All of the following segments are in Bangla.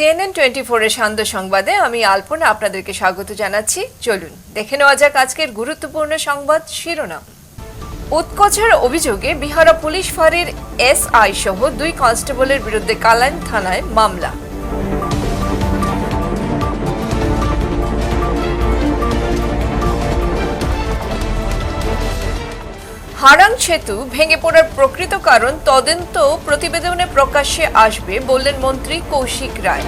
সিএনএন টোয়েন্টি ফোরের সান্ধ্য সংবাদে আমি আলপনা আপনাদেরকে স্বাগত জানাচ্ছি। চলুন, দেখে নেওয়া যাক আজকের গুরুত্বপূর্ণ সংবাদ শিরোনাম। উৎকচার অভিযোগে বিহারা পুলিশ ফাঁড়ির এসআই সহ দুই কনস্টেবলের বিরুদ্ধে কালাইন থানায় মামলা। হারাং সেতু ভেঙে পড়ার প্রকৃত কারণ তদন্ত প্রতিবেদনে প্রকাশ্যে আসবে বললেন মন্ত্রী কৌশিক রায়।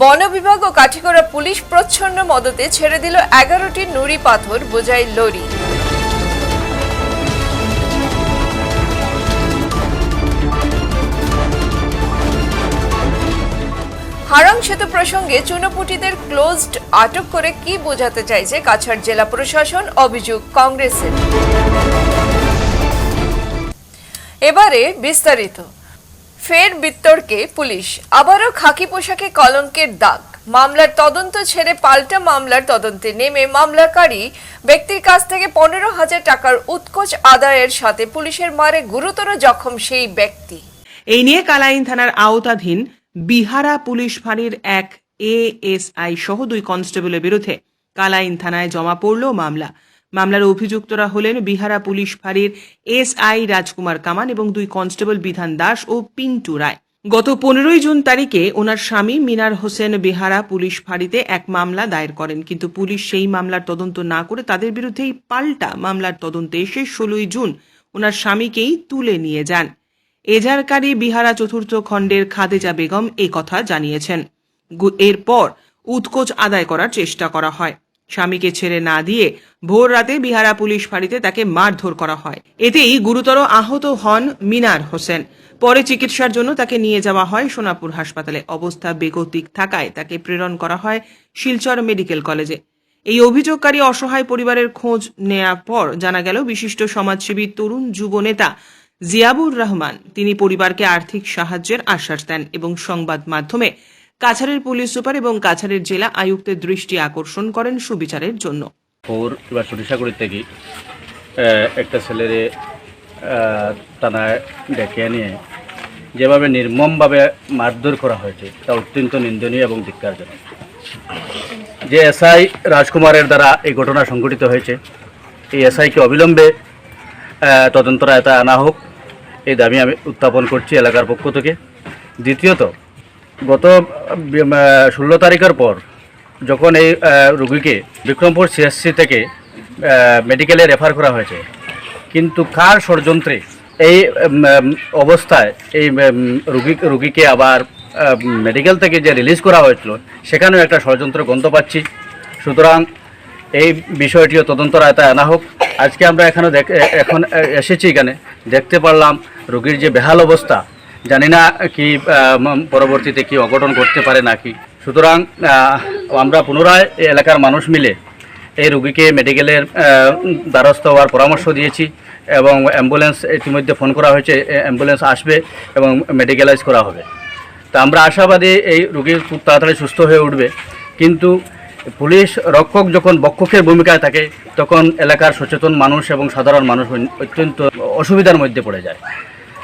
বন বিভাগ ও কাঠিগড়া পুলিশ প্রচ্ছন্ন মদতে ছেড়ে দিল এগারোটি নুড়ি পাথর বোঝাই লরি। হারাং সেতু প্রসঙ্গে চুনোপুটিদের ক্লোজড আটক করে কি বোঝাতে চাইছে কাছাড় জেলা প্রশাসন? অভিযোগ কংগ্রেসের। এবারে বিস্তারিত। ফের বিতর্কে পুলিশ। আবারও খাকি পোশাকে কলঙ্কের দাগ। মামলার তদন্ত ছেড়ে পাল্টা মামলার তদন্তে নেমে মামলাকারী ব্যক্তির কাছ থেকে পনেরো হাজার টাকার উৎকোচ আদায়ের সাথে পুলিশের মারে গুরুতর জখম সেই ব্যক্তি। এই নিয়ে কালাইন থানার আওতাধীন বিহারা পুলিশ ফাঁড়ির এক এএসআই সহ দুই কনস্টেবলের বিরুদ্ধে কালাইন থানায় জমা পড়ল মামলা। মামলার অভিযুক্তরা হলেন বিহারা পুলিশ ফাঁড়ির এসআই রাজকুমার কামান এবং দুই কনস্টেবল বিধান দাস ও পিন্টু রায়। গত পনেরোই জুন তারিখে ওনার স্বামী মিনার হোসেন বিহারা পুলিশ ফাঁড়িতে এক মামলা দায়ের করেন, কিন্তু পুলিশ সেই মামলার তদন্ত না করে তাদের বিরুদ্ধেই পাল্টা মামলার তদন্তে এসে ষোলোই জুন ওনার স্বামীকেই তুলে নিয়ে যান। এজারকারী বিহারা চতুর্থ খণ্ডের খাদেজা বেগম এ কথা জানিয়েছেন। এরপর উৎকোচ আদায় করার চেষ্টা করা হয়। স্বামীকে ছেড়ে না দিয়ে ভোর রাতে বিহারা পুলিশ ফাঁড়িতে তাকে মারধর করা হয়। এতেই গুরুতর আহত হন মিনার হোসেন। পরে চিকিৎসার জন্য তাকে নিয়ে যাওয়া হয় সোনাপুর হাসপাতালে। অবস্থা বেগতিক থাকায় তাকে প্রেরণ করা হয় শিলচর মেডিকেল কলেজে। এই অভিযোগকারী অসহায় পরিবারের খোঁজ নেয়ার পর জানা গেল, বিশিষ্ট সমাজসেবী তরুণ যুব নেতা জিয়াবুর রহমান তিনি পরিবারকে আর্থিক সাহায্যের আশ্বাস দেন এবং সংবাদ মাধ্যমে কাছাড়ের পুলিশ সুপার এবং কাছাড়ের জেলা আয়ুক্তের দৃষ্টি আকর্ষণ করেন সুবিচারের জন্য। খবর এবার সরিষাগুড়ির থেকে একটা ছেলের থানায় ডেকে নিয়ে যেভাবে নির্মমভাবে মারধর করা হয়েছে তা অত্যন্ত নিন্দনীয় এবং ধিক্কারজনক। যে এসআই রাজকুমারের দ্বারা এই ঘটনা সংঘটিত হয়েছে এই এসআইকে অবিলম্বে আহ, তদন্ত রায়তা আনা হোক। এই দাবি আমি উত্থাপন করছি এলাকার পক্ষ থেকে। দ্বিতীয়ত, গত ষোলো তারিখের পর যখন এই রুগীকে বিক্রমপুর সিএসসি থেকে মেডিকেলে রেফার করা হয়েছে, কিন্তু কার ষড়যন্ত্রে এই অবস্থায় এই রুগী, রুগীকে আবার মেডিকেল থেকে যে রিলিজ করা হয়েছিল, সেখানেও একটা ষড়যন্ত্র গন্ধ পাচ্ছি। সুতরাং এই বিষয়টিও তদন্তর রায়তায় আনা হোক। আজকে আমরা এখানে এখন এসেছি এখানে। দেখতে পারলাম রোগীর যে বেহাল অবস্থা। জানি না কি পরবর্তীতে কি অঘটন করতে পারে নাকি। সুতরাং আমরা পুনরায় এলাকার মানুষ মিলে এই রোগীকে মেডিকেলের দ্বারস্থ হওয়ার পরামর্শ দিয়েছি এবং অ্যাম্বুলেন্স ইতিমধ্যে ফোন করা হয়েছে অ্যাম্বুলেন্স আসবে এবং মেডিকেলাইজ করা হবে। তা আমরা আশাবাদী এই রোগী খুব তাড়াতাড়ি সুস্থ হয়ে উঠবে। কিন্তু পুলিশ রক্ষক যখন বক্ষকের ভূমিকায় থাকে, তখন এলাকার সচেতন মানুষ এবং সাধারণ মানুষ অত্যন্ত অসুবিধার মধ্যে পড়ে যায়।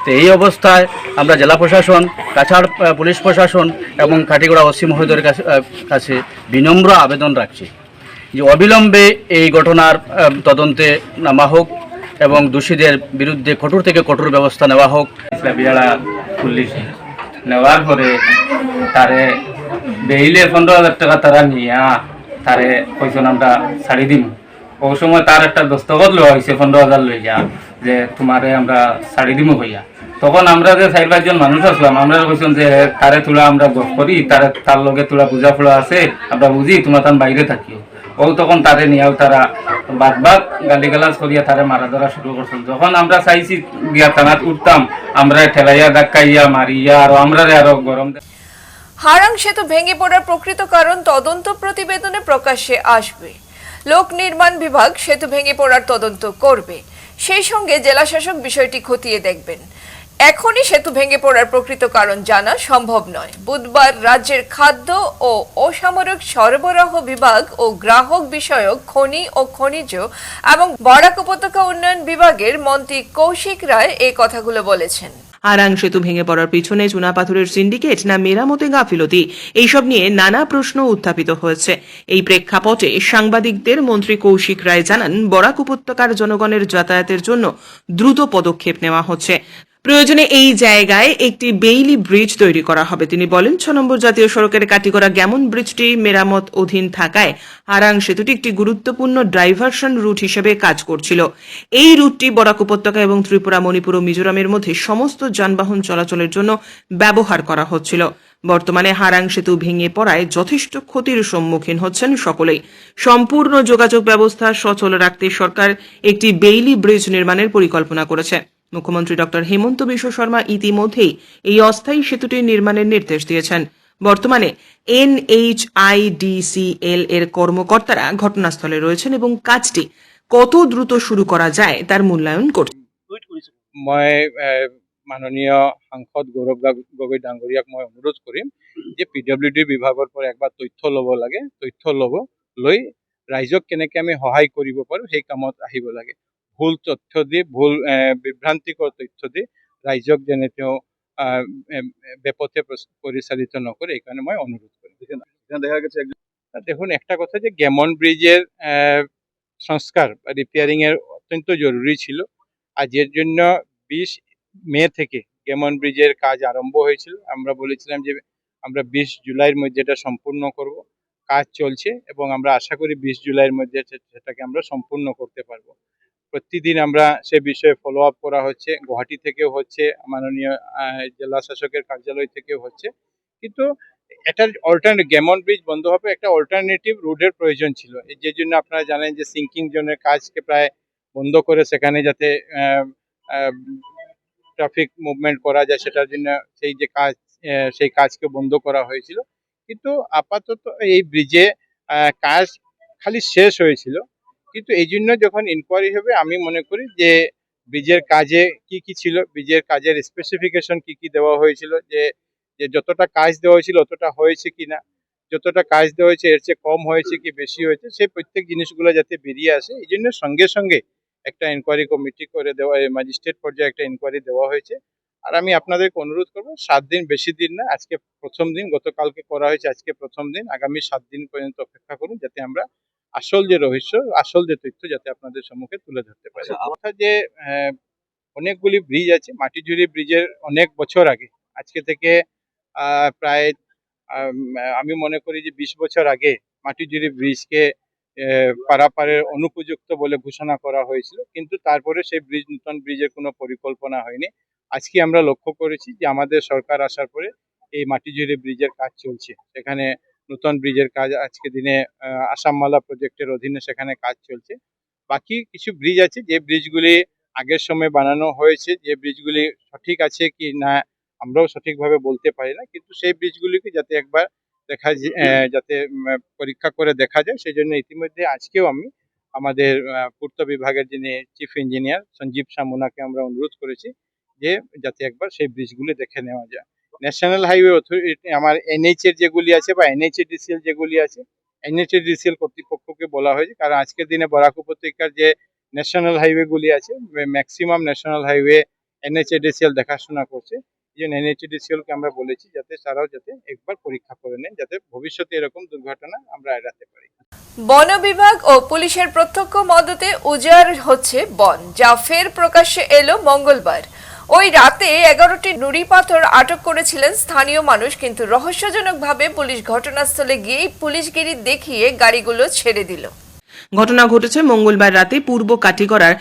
তো এই অবস্থায় আমরা জেলা প্রশাসন, কাছাড় পুলিশ প্রশাসন এবং কাটিগড়া ওসি মহোদয়ের কাছে কাছে বিনম্র আবেদন রাখছি যে অবিলম্বে এই ঘটনার তদন্তে নামা হোক এবং দোষীদের বিরুদ্ধে কঠোর থেকে কঠোর ব্যবস্থা নেওয়া হোক। পুলিশ নেওয়ার পরে তারে বেইলে পনেরো হাজার টাকা তারা নিয়া তারে কইসন আমরা ছাড়ি দিম। ও সময় তার একটা দস্তখত লওয়া হয়েছে পনেরো হাজার লইয়া, যে তোমারে আমরা ছাড়ি দিমু হইয়া তখন আমরা যে চার পাঁচজন মানুষ আসলাম, আমরা কইসন যে তারে তোলা আমরা গপ করি, তারে তার লগে তোলা পূজা ফুলা আছে, আমরা বুঝি তোমার তার বাইরে থাকিও। ও তখন তারে নিয়েও তারা বাদ বাদ গালি গালাজ করিয়া তারে মারা ধরা শুরু করছিল। যখন আমরা চাইছি গিয়া থানাত উঠতাম, আমরা ঠেলাইয়া, ধাক্কাইয়া, মারিয়া, আর আমরা আরও গরম হারাং সেতু ভেঙে পড়ার প্রকৃত কারণ তদন্ত প্রতিবেদনে প্রকাশ্যে আসবে। লোক নির্মাণ বিভাগ সেতু ভেঙে পড়ার তদন্ত করবে। সেই সঙ্গে জেলাশাসক বিষয়টি খতিয়ে দেখবেন। এখনই সেতু ভেঙে পড়ার প্রকৃত কারণ জানা সম্ভব নয়। বুধবার রাজ্যের খাদ্য ও অসামরিক সরবরাহ বিভাগ ও গ্রাহক বিষয়ক খনি ও খনিজ এবং বরাক উপত্যকা উন্নয়ন বিভাগের মন্ত্রী কৌশিক রায় এই কথাগুলো বলেছেন। আরাং সেতু ভেঙে পড়ার পিছনে চুনাপাথরের সিন্ডিকেট না মেরামতে গাফিলতি? এইসব নিয়ে নানা প্রশ্ন উত্থাপিত হয়েছে। এই প্রেক্ষাপটে সাংবাদিকদের মন্ত্রী কৌশিক রায় জানান, বরাক উপত্যকার জনগণের যাতায়াতের জন্য দ্রুত পদক্ষেপ নেওয়া হচ্ছে। প্রয়োজনে এই জায়গায় একটি বেইলি ব্রিজ তৈরি করা হবে। তিনি বলেন, ছ নম্বর জাতীয় সড়কের কাটিগড়া গ্যামন ব্রিজটি মেরামত অধীন থাকায় হারাং সেতুটি একটি গুরুত্বপূর্ণ ডাইভারশন রুট হিসেবে কাজ করছিল। এই রুটটি বরাক উপত্যকা এবং ত্রিপুরা, মণিপুর ও মিজোরামের মধ্যে সমস্ত যানবাহন চলাচলের জন্য ব্যবহার করা হচ্ছিল। বর্তমানে হারাং সেতু ভেঙে পড়ায় যথেষ্ট ক্ষতির সম্মুখীন হচ্ছেন সকলেই। সম্পূর্ণ যোগাযোগ ব্যবস্থা সচল রাখতে সরকার একটি বেইলি ব্রিজ নির্মাণের পরিকল্পনা করেছে। মুখ্যমন্ত্রী ডক্টর হেমন্ত বিশ্ব শর্মা ইতিমধ্যেই এই অস্থায়ী সেতুটি নির্মাণের নির্দেশ দিয়েছেন। বর্তমানে এনএইচআইডিসিএল এর কর্মকর্তারা ঘটনাস্থলে রয়েছেন এবং কাজটি কত দ্রুত শুরু করা যায় তার মূল্যায়ন করছে মই মাননীয় সাংসদ গৌৰৱ গগৈ ডাঙৰীয়াক মই অনুৰোধ কৰিম যে পি ডব্লিউ ডি বিভাগৰ পৰা একবাৰ তথ্য ল'ব লাগে, তথ্য ল'ব লৈ ৰাইজক কেনেকৈ আমি সহায় কৰিব পাৰোঁ, সেই কামত আহিব লাগে। ভুল তথ্য দি ভুল এ, বিভ্ৰান্তিকৰ তথ্য দি ৰাইজক যেনে তেওঁ বেপথে পৰিচালিত নকৰে এইকাৰণে মই অনুৰোধ কৰিম। দেখা গেছে দেখুন একটা কথা যে গেমন ব্রিজের সংস্কার বা রিপেয়ারিং এর অত্যন্ত জরুরি ছিল। আজের জন্য বিশ মে থেকে গেমন ব্রিজের কাজ আরম্ভ হয়েছিল আমরা বলেছিলাম যে আমরা বিশ জুলাইয়ের মধ্যে এটা সম্পূর্ণ করব। কাজ চলছে এবং আমরা আশা করি বিশ জুলাইয়ের মধ্যে সেটাকে আমরা সম্পূর্ণ করতে পারব। প্রতিদিন আমরা সে বিষয়ে ফলো আপ করা হচ্ছে। গুয়াহাটি থেকেও হচ্ছে, মাননীয় জেলা শাসকের কার্যালয় থেকেও হচ্ছে। কিন্তু এটার অল্টারনেটিভ গেমন ব্রিজ বন্ধ হবে একটা অল্টারনেটিভ রুটের প্রয়োজন ছিল। যে জন্য আপনারা জানেন যে সিঙ্কিং জোনের কাজকে প্রায় বন্ধ করে সেখানে যাতে ট্রাফিক মুভমেন্ট করা যায়, সেটার জন্য সেই যে কাজ সেই কাজকে বন্ধ করা হয়েছিল। কিন্তু আপাতত এই ব্রিজে কাজ খালি শেষ হয়েছিল। কিন্তু এই জন্য যখন ইনকোয়ারি হবে, আমি মনে করি যে ব্রিজের কাজে কি কি ছিল ব্রিজের কাজের স্পেসিফিকেশন কি কি দেওয়া হয়েছিল, যে যে যতটা কাজ দেওয়া হয়েছিল অতটা হয়েছে কি না, যতটা কাজ দেওয়া হয়েছে এর চেয়ে কম হয়েছে কি বেশি হয়েছে, সেই প্রত্যেক জিনিসগুলো যাতে বেরিয়ে আসে, এই জন্য সঙ্গে সঙ্গে একটা ইনকোয়ারি কমিটি করে দেওয়া ম্যাজিস্ট্রেট পর্যায়ে একটা ইনকোয়ারি দেওয়া হয়েছে। আর আমি আপনাদেরকে অনুরোধ করব, সাত দিন বেশি দিন না, আজকে প্রথম দিন, গতকালকে করা হয়েছে, আজকে প্রথম দিন, আগামী সাত দিন পর্যন্ত অপেক্ষা করুন, যাতে আমরা আসল যে রহস্য আসল যে তথ্য যাতে আপনাদের সম্মুখে তুলে ধরতে পারে। কথা যে আহ, অনেকগুলি ব্রিজ আছে মাটিঝুরি ব্রিজের অনেক বছর আগে। আজকে থেকে প্রায় আম, মনে করি যে বিশ বছর আগে মাটিঝুরি ব্রিজকে পারাপারের অনুপযুক্ত বলে ঘোষণা করা হয়েছিল। কিন্তু তারপরে সেই ব্রিজ নতুন ব্রিজের কোনো পরিকল্পনা হয়নি। আজকে আমরা লক্ষ্য করেছি যে আমাদের সরকার আসার পরে এই মাটিঝুরি ব্রিজের কাজ চলছে। সেখানে নতুন ব্রিজের কাজ আজকে দিনে আসামমালা প্রজেক্টের অধীনে সেখানে কাজ চলছে। বাকি কিছু ব্রিজ আছে, যে ব্রিজগুলি আগের সময় বানানো হয়েছে, যে ব্রিজগুলি সঠিক আছে কি না, আমরাও সঠিকভাবে বলতে পারি না। কিন্তু সেই ব্রিজগুলিকে যাতে একবার দেখা যাতে পরীক্ষা করে দেখা যায় সেই জন্য ইতিমধ্যে আজকেও আমি আমাদের পূর্ত বিভাগের যিনি চিফ ইঞ্জিনিয়ার সঞ্জীব সামুনাকে আমরা অনুরোধ করেছি যে যাতে একবার সেই ব্রিজগুলি দেখে নেওয়া যায়। ন্যাশনাল হাইওয়ে অথরিটি আমার এনএইচের যেগুলি আছে বা এনএইচএডিসিএল যেগুলি আছে এনএইচএডিসিএল কর্তৃপক্ষকে বলা হয়েছে। কারণ আজকের দিনে বরাক উপত্যকার যে ন্যাশনাল হাইওয়েগুলি আছে ম্যাক্সিমাম ন্যাশনাল হাইওয়ে এনএইচএডিসিএল দেখাশোনা করছে। এই জন্য এনএইচএডিসিএলকে আমরা বলেছি যাতে তারাও যাতে একবার পরীক্ষা করে নেন যাতে ভবিষ্যতে এরকম দুর্ঘটনা আমরা এড়াতে পারি। বন বিভাগ ও পুলিশের প্রত্যক্ষ মদতে উজাড় হচ্ছে বন যা ফের প্রকাশ্যে এলো মঙ্গলবার। ওই রাতে এগারোটি নুড়ি পাথর আটক করেছিলেন স্থানীয় মানুষ কিন্তু রহস্যজনকভাবে পুলিশ ঘটনাস্থলে গিয়েই পুলিশগিরি দেখিয়ে গাড়িগুলো ছেড়ে দিল। ঘটনা ঘটেছে মঙ্গলবার রাতে পূর্ব কাটিগড়ার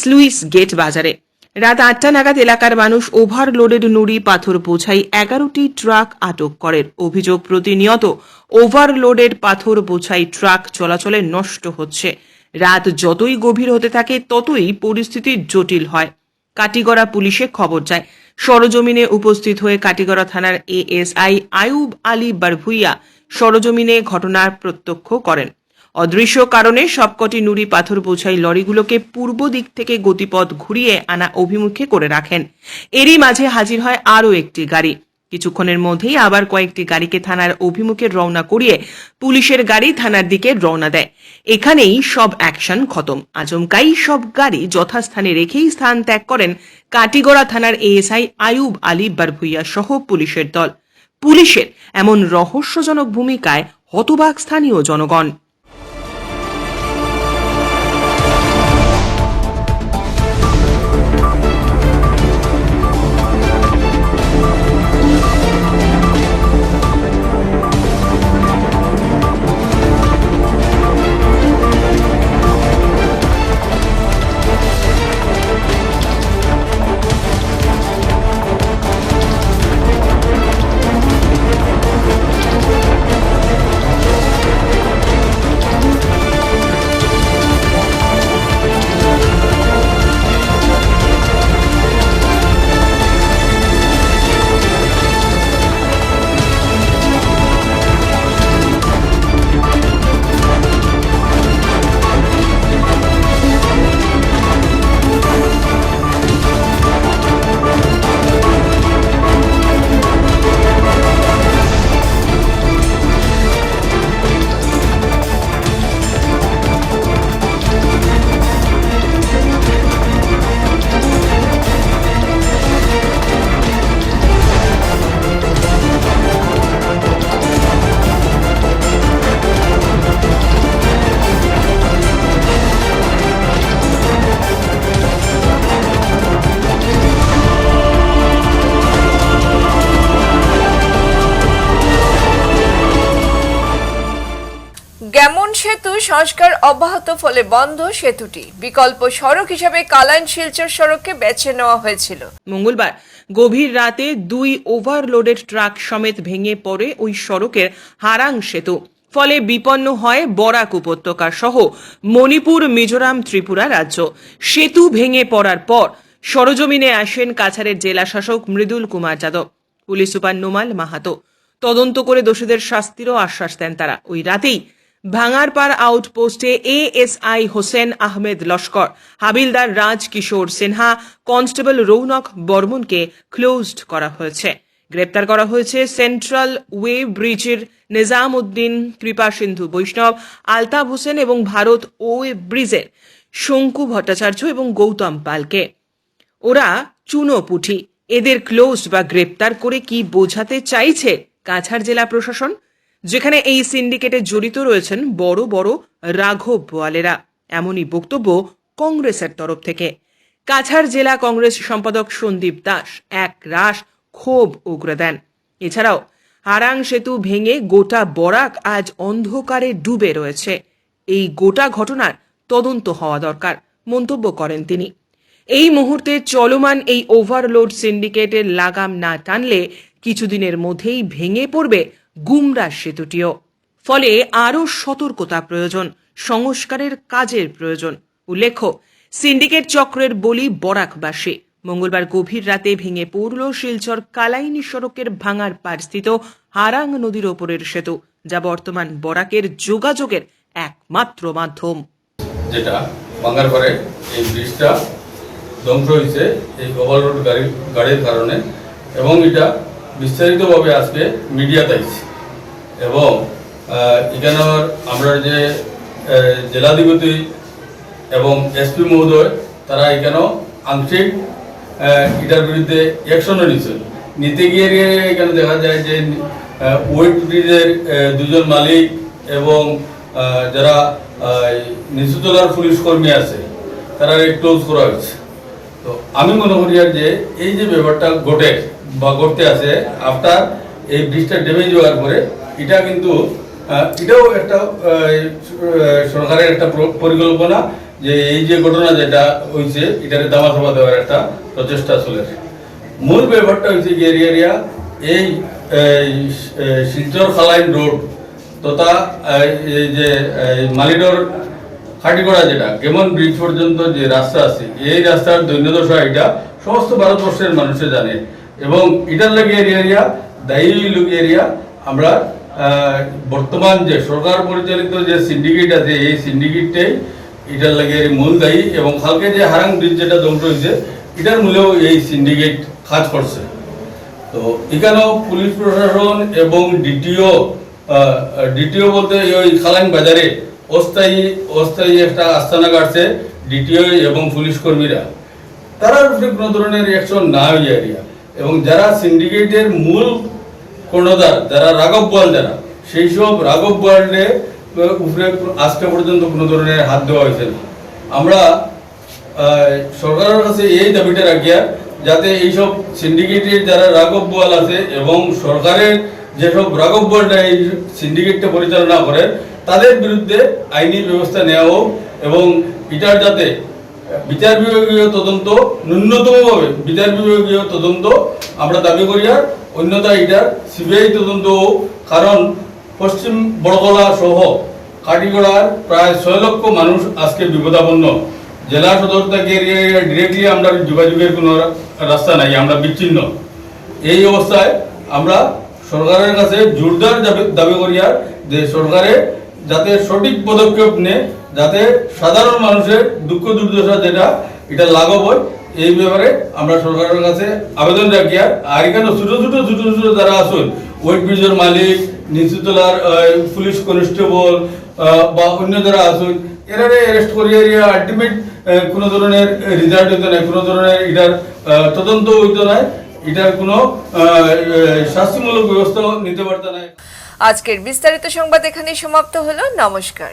স্লুইস গেট বাজারে। রাত আটটা নাগাদ এলাকার মানুষ ওভারলোডেড নুড়ি পাথর বোঝাই এগারোটি ট্রাক আটক করেন। অভিযোগ, প্রতিনিয়ত ওভারলোডেড পাথর বোঝাই ট্রাক চলাচলে নষ্ট হচ্ছে। রাত যতই গভীর হতে থাকে, ততই পরিস্থিতি জটিল হয়। কাটিগড়া পুলিশে খবর যায়। সরজমিনে উপস্থিত হয়ে কাটিগড়া থানার এএসআই আয়ুব আলী বারভুইয়া সরজমিনে ঘটনার প্রত্যক্ষ করেন। অদৃশ্য কারণে সবকটি নুড়ি পাথর বোঝাই লরিগুলোকে পূর্ব দিক থেকে গতিপথ ঘুরিয়ে আনা অভিমুখে করে রাখেন। এরই মাঝে হাজির হয় আরও একটি গাড়ি। কিছুক্ষণের মধ্যেই আবার কয়েকটি গাড়িকে থানার অভিমুখে রওনা করিয়ে পুলিশের গাড়ি থানার দিকে রওনা দেয়। এখানেই সব অ্যাকশন খতম। আচমকাই সব গাড়ি যথাস্থানে রেখেই স্থান ত্যাগ করেন কাটিগড়া থানার এএসআই আয়ুব আলী বারভুইয়া সহ পুলিশের দল। পুলিশের এমন রহস্যজনক ভূমিকায় হতবাক স্থানীয় জনগণ। অব্যাহত ফলে বন্ধ সেতুটি। বিকল্প সড়ক হিসাবে কালাইন শিলচর সড়ককে বেছে নেওয়া হয়েছিল। মঙ্গলবার গভীর রাতে দুই ওভারলোডেড ট্রাক সমেত ভেঙে পড়ে ওই সড়কের হারাং সেতু। ফলে বিপন্ন হয় বরাক উপত্যকা সহ মণিপুর, মিজোরাম, ত্রিপুরা রাজ্য। সেতু ভেঙে পড়ার পর সরজমিনে আসেন কাছাড়ের জেলা শাসক Mridul Kumar Yadav. Police super Nomal Mahato. তদন্ত করে দোষীদের শাস্তিরও আশ্বাস দেন তারা। ওই রাতেই ভাঙারপাড় আউটপোস্টে এএসআই হোসেন আহমেদ লস্কর। হাবিলদার রাজ কিশোর সিনহা, কনস্টেবল রৌনক বর্মনকে ক্লোজড করা হয়েছে। গ্রেপ্তার করা হয়েছে সেন্ট্রাল ওয়ে ব্রিজের নিজাম উদ্দিন কৃপা সিন্ধু, বৈষ্ণব, আলতাফ হোসেন এবং ভারত ওয়ে ব্রিজের শঙ্কু ভট্টাচার্য এবং গৌতম পালকে। ওরা চুনো পুঠি এদের ক্লোজ বা গ্রেপ্তার করে কি বোঝাতে চাইছে কাছাড় জেলা প্রশাসন? যেখানে এই সিন্ডিকেটে জড়িত রয়েছেন বড় বড় রাঘব বোয়ালেরা এমনই বক্তব্য কংগ্রেসের তরফ থেকে। কাছাড় জেলা কংগ্রেস সম্পাদক সন্দীপ দাস এক রাশ ক্ষোভ উগরে দেন। এছাড়াও, হারাং সেতু ভেঙে গোটা বরাক আজ অন্ধকারে ডুবে রয়েছে। এই গোটা ঘটনার তদন্ত হওয়া দরকার, মন্তব্য করেন তিনি। এই মুহূর্তে চলমান এই ওভারলোড সিন্ডিকেটের লাগাম না টানলে কিছুদিনের মধ্যেই ভেঙে পড়বে গুমরা সেতুটিও। ফলে আরও সতর্কতা প্রয়োজন, সংস্কারের কাজের প্রয়োজন, উল্লেখ্য, সিন্ডিকেট চক্রের বলি বরাকবাসী। মঙ্গলবার গভীর রাতে ভেঙে পড়ল শিলচর কালাইনি সড়কের ভাঙার পাড় স্থিত হারাং নদীর ওপরের সেতু, যা বর্তমান বরাকের যোগাযোগের একমাত্র মাধ্যম। যেটা ভাঙার পরে এই ব্রিজটা ধ্বংস হয়েছে, এই ওভারলোড গাড়ি গাড়ির কারণে। এবং এটা বিস্তারিতভাবে আজকে মিডিয়াতে আইছে। এবং এখানে আমরা যে জেলাধিপতি এবং এসপি মহোদয়, তারা এখানেও আংশিক এটার বিরুদ্ধে অ্যাকশনও নিচ্ছে নিতে গিয়ে এখানে দেখা যায় যে ওয়েট ব্রিজের দুজন মালিক এবং যারা নিচুতলার পুলিশ কর্মী আছে, তারা ক্লোজ করা হয়েছে। তো আমি মনে করি আর যে, এই যে ব্যাপারটা ঘটে বা ঘটতে আছে আফটার এই ব্রিজটা ড্যামেজ হওয়ার পরে এটা কিন্তু এটাও একটা সরকারের একটা পরিকল্পনা যে এই যে ঘটনা যেটা হয়েছে এটাকে দামা খাওয়া দেওয়ার একটা প্রচেষ্টা চলে। মূল ব্যাপারটা হয়েছে এরিয়া এই শিলচর খালাইন রোড তথা এই যে মালিডোর খাটিগড়া যেটা, কেমন ব্রিজ পর্যন্ত যে রাস্তা আছে, এই রাস্তার দৈন্যদশা এটা সমস্ত ভারতবর্ষের মানুষে জানে। এবং এটার লাগে এরিয়া দায়ী লোক এরিয়া আমরা বর্তমান যে সরকার পরিচালিত যে সিন্ডিকেট আছে, এই সিন্ডিকেটটাই এটার লাগে মূল দায়ী এবং কালকে যে হারাং ব্রিজ যেটা ধ্বংস হয়েছে, এটার মূলেও এই সিন্ডিকেট কাজ করছে। তো এখানেও পুলিশ প্রশাসন এবং ডিটিও ডিটিও বলতে ওই খালাইন বাজারে অস্থায়ী অস্থায়ী একটা আস্থানা কাটছে ডিটিও এবং পুলিশ কর্মীরা। উপরে কোনো ধরনের অ্যাকশন না হইয়া এবং যারা সিন্ডিকেটের মূল কর্ণধার যারা রাঘব বল যারা, সেই সব রাঘব বয়ালে উপরে আজকে পর্যন্ত কোনো ধরনের হাত দেওয়া হয়েছে না। আমরা সরকারের কাছে এই দাবিটা রাখিয়া, যাতে এইসব সিন্ডিকেটের যারা রাঘব বোয়াল আছে এবং সরকারের যেসব রাঘব বোয়ালরা এই সিন্ডিকেটটা পরিচালনা করে তাদের বিরুদ্ধে আইনি ব্যবস্থা নেওয়া হোক এবং এটার যাতে, বিচার বিভাগীয় তদন্ত ন্যূনতমভাবে, বিচার বিভাগীয় তদন্ত আমরা দাবি করি আর অন্যথা এটার সিবিআই তদন্ত কারণ পশ্চিম বড়গলা সহ কাটিগড়ার প্রায় ছয় লক্ষ মানুষ আজকে বিপদাপন্ন। জেলা সদর থেকে ডিরেক্টলি আমরা যোগাযোগের কোনো রাস্তা নাই, আমরা বিচ্ছিন্ন। এই অবস্থায় আমরা সরকারের কাছে জোরদার দাবি- দাবি করি আর যে সরকারে যাতে সঠিক পদক্ষেপ নেয়, যাতে সাধারণ মানুষের দুঃখ দুর্দশা যেটা, এটা লাঘব হয়। এই ব্যাপারে আমরা সরকারের কাছে আবেদন রাখি। আর এখানে ছোট ছোট ছোট ছোট যারা আসুন ওয়েট ব্রিজের মালিক, নিচুতলার পুলিশ কনস্টেবল বা অন্য যারা আসুন এরারে অ্যারেস্ট করিয়া এরিয়া আলটিমেট কোনো ধরনের রেজাল্ট হইতে নাই কোনো ধরনের এটার তদন্ত হইতো নাই এটার কোনো শাস্তিমূলক ব্যবস্থা নিতে পারতো না। আজকের বিস্তারিত সংবাদ এখানেই সমাপ্ত হলো। নমস্কার।